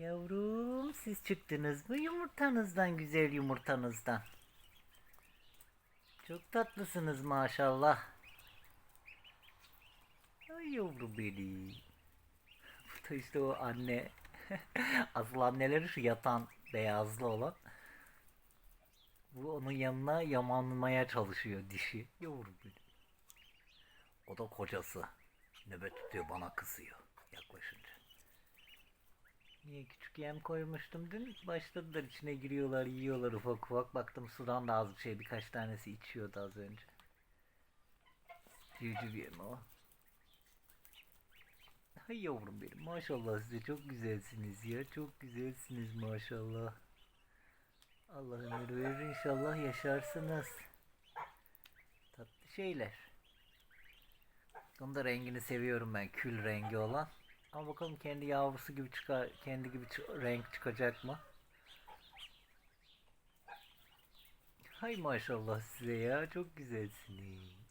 Yavrum siz çıktınız mı yumurtanızdan güzel yumurtanızdan? Çok tatlısınız maşallah. Ay yavrum benim. Bu da işte o anne. Asıl anneleri şu yatan beyazlı olan. Bu onun yanına yamanmaya çalışıyor dişi. Yavrum benim. O da kocası. Nöbet tutuyor bana kızıyor yaklaşınca. Niye küçük yem koymuştum dün? Başladılar içine giriyorlar yiyorlar ufak ufak. Baktım sudan da az bir şey birkaç tanesi içiyordu az önce. Civciv yemi o. Hay yavrum benim maşallah size çok güzelsiniz ya. Çok güzelsiniz maşallah. Allah ömür verir inşallah yaşarsınız. Tatlı şeyler. Onun da rengini seviyorum ben. Kül rengi olan. Ama bakalım kendi yavrusu gibi çıkar, kendi gibi renk çıkacak mı? Hay maşallah size ya. Çok güzelsiniz.